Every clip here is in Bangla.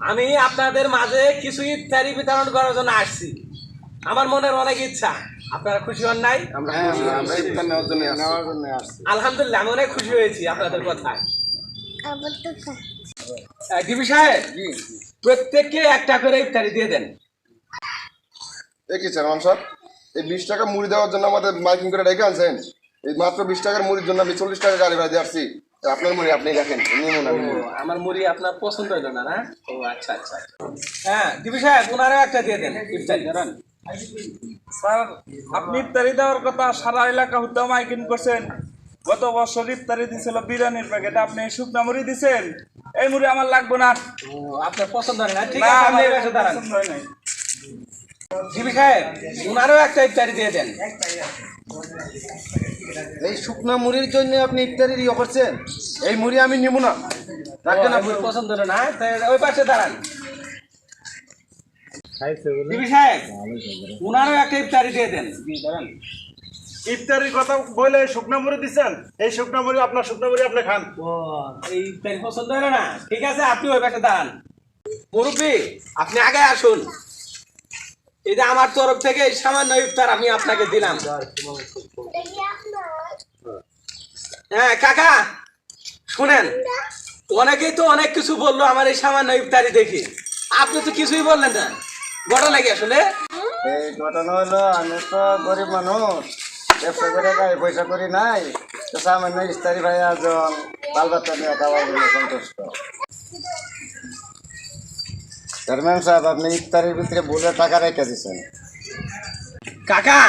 আমি আপনাদের মাঝে কিছু ইফতারি বিতরণ করার জন্য আসছি। আমার মনের অনেক ইচ্ছা। আপনারা খুশি হন নাই? আমরা খুশি, আমরা ইফতার নেওয়ার জন্য আসছি। নেওয়ার জন্য আসছি। আলহামদুলিল্লাহ আমি অনেক খুশি হয়েছি আপনাদের কথায়। আহ, ডিবি সাহেব প্রত্যেককে একটা করে ইফতারি দিয়ে দেন। চেয়ারম্যান এই বিশ টাকা মুড়ি দেওয়ার জন্য আমাদের মাইকিং করে ডেকে আনছেন। এই মাত্র বিশ টাকার মুড়ির জন্য আমি চল্লিশ টাকা গাড়ি ভাড়া দিয়ে আসছি। আপনার মুড়ি আপনি আমার মুড়ি আপনার পছন্দ হলো না না? ও আচ্ছা আচ্ছা। হ্যাঁ ডিবি সাহেব ওনারও একটা দিয়ে দেন। ইফতারি ধরেন। স্যার আপনি ইফতারি দেওয়ার কথা সারা এলাকা হতে মাইকিং করছেন। গত বছর ইফতারি দিছিল বিরিয়ানির প্যাকেট আপনি শুকনা মুড়ি দিছেন? এই মুড়ি আমার লাগবে না। ও আপনার পছন্দ হয় না? ঠিক আছে দাঁড়ান। ডিবি সাহেব ওনারও একটা ইফতারি দিয়ে দেন। এই শুকনা মুড়ির জন্য আপনি ইফতারির ইয়ে করছেন? এই মুড়ি আমি নিব না। ও, আপনার পছন্দ না ওই পাশে দাঁড়ান। ডিবি সাহেব ওনারও একটা ইফতারি দিয়ে দেন। দাঁড়ান ইফতারির কথা বলে শুকনা মুড়ি দিছেন এই শুকনা মুড়ি আপনার শুকনা মুড়ি আপনি খান। ও এই ইফতারি পছন্দ হলো না। ঠিক আছে আপনি ওই পাশে দাঁড়ান। মুরব্বী আপনি আগে আসুন। যে আমার তরফ থেকে সামান্য ইফতার আমি আপনাকে দিলাম। হ্যাঁ কাকা, শুনেন, অনেকেই তো অনেক কিছু বলল আমার এই সামান্য ইফতারি দেখি। আপনি তো কিছুই বললেন না। ঘটনা কি আসলে? ঘটনা হলো, আমি তো গরিব মানুষ। ব্যবসা করে গায়ে পয়সা করি নাই। তো সামান্য ইস্তারি ভাই আজন বাল নিয়ে জন্য সন্তুষ্ট। চেয়ারম্যান সাহেব, আপনি ইফতারির ভিতরে ভুলে টাকা রেখে দিচ্ছেন কাকা,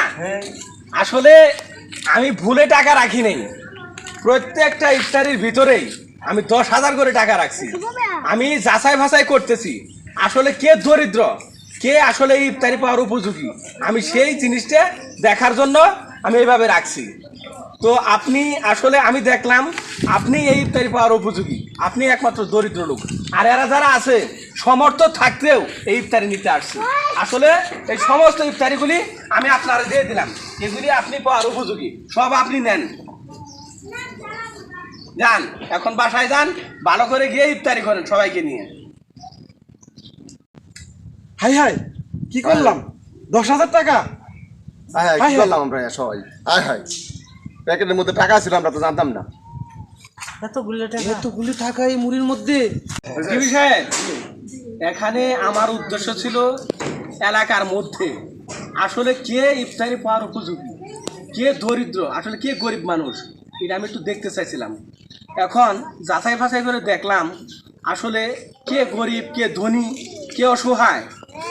আসলে আমি ভুলে টাকা রাখি নাই। প্রত্যেকটা ইফতারির ভিতরেই আমি দশ হাজার করে টাকা রাখছি। আমি যাচাই ভাষাই করতেছি, আসলে কে দরিদ্র, কে আসলে ইফতারি পাওয়ার উপযোগী। আমি সেই জিনিসটা দেখার জন্য আমি এইভাবে রাখছি। তো আপনি, আসলে আমি দেখলাম, আপনি এই ইফতারি পাওয়ার উপযোগী। আপনি একমাত্র দরিদ্র লোক। আর এরা যারা আছে সমর্থ থাকতেও এই ইফতারি নিতে আসছে। আসলে এই সমস্ত ইফতারিগুলি আমি আপনার দিয়ে দিলাম। এগুলি আপনি পাওয়ার উপযোগী। সব আপনি নেন। যান এখন বাসায় যান ভালো করে গিয়ে ইফতারি করেন সবাইকে নিয়ে। হাই হাই কি করলাম? দশ হাজার টাকা? হায় কি করলাম আমরা সবাই? হায় প্যাকেটের মধ্যে টাকা ছিল আমরা তো জানতাম না। এতগুলি টাকা। এই মুড়ির মধ্যে? সাহেব এখানে আমার উদ্দেশ্য ছিল এলাকার মধ্যে। আসলে কে ইফতারি পাওয়ার উপযোগী? কে দরিদ্র? আসলে কে গরিব মানুষ? এটা আমি একটু দেখতে চাইছিলাম। এখন যাচাই ফাছাই করে দেখলাম, আসলে কে গরিব, কে ধনী, কে অসহায়,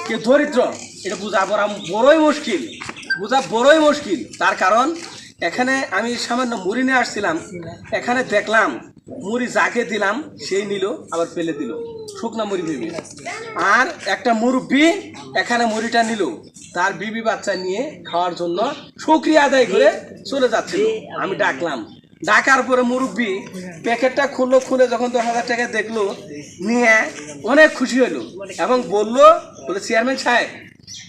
কে দরিদ্র, এটা বোঝা বড় বড়ই মুশকিল। বোঝা বড়ই মুশকিল। তার কারণ এখানে আমি সামান্য মুড়ি নিয়ে আসছিলাম। এখানে দেখলাম মুড়ি যাকে দিলাম, সেই নিল, আবার ফেলে দিল। শুকনা মুড়ি ভেবে। আর একটা মুরব্বি এখানে মুড়িটা নিল। তার বিবি বাচ্চা নিয়ে খাওয়ার জন্য শুক্রিয়া আদায় করে চলে যাচ্ছিল। আমি ডাকলাম। ডাকার পরে মুরব্বি প্যাকেটটা খুললো, খুলে যখন দশ হাজার টাকা দেখল, নিয়ে অনেক খুশি হলো এবং বলল, বলে, চেয়ারম্যান সাহেব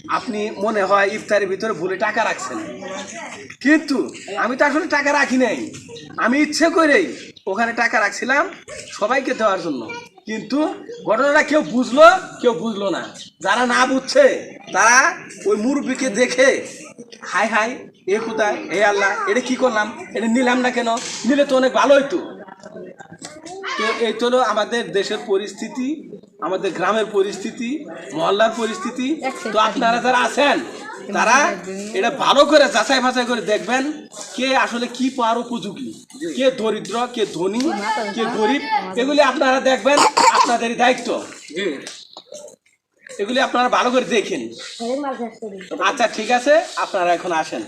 আপনি মনে হয় ইফতারের ভিতরে ভুলে টাকা রাখছেন। কিন্তু আমি তো আসলে টাকা রাখি নাই। আমি ইচ্ছে করেই ওখানে টাকা রাখছিলাম সবাইকে দেওয়ার জন্য। কিন্তু ঘটনাটা কেউ বুঝলো কেউ বুঝলো না। যারা না বুঝছে, তারা ওই মুরব্বীকে দেখে, হাই হাই, এ কোথায়, এ আল্লাহ, এটা কি করলাম, এটা নিলাম না কেন? নিলে তো অনেক ভালো হইতো। তো এই তো হলো আমাদের দেশের পরিস্থিতি আমাদের গ্রামের পরিস্থিতি মহল্লার পরিস্থিতি। তো আপনারা যারা আছেন তারা এটা ভালো করে যাচাই বাছাই করে দেখবেন কে আসলে কি পাওয়ার উপযোগী। কে দরিদ্র কে ধনী কে গরিব এগুলি আপনারা দেখবেন আপনাদেরই দায়িত্ব। এগুলি আপনারা ভালো করে দেখেন। আচ্ছা ঠিক আছে আপনারা এখন আসেন।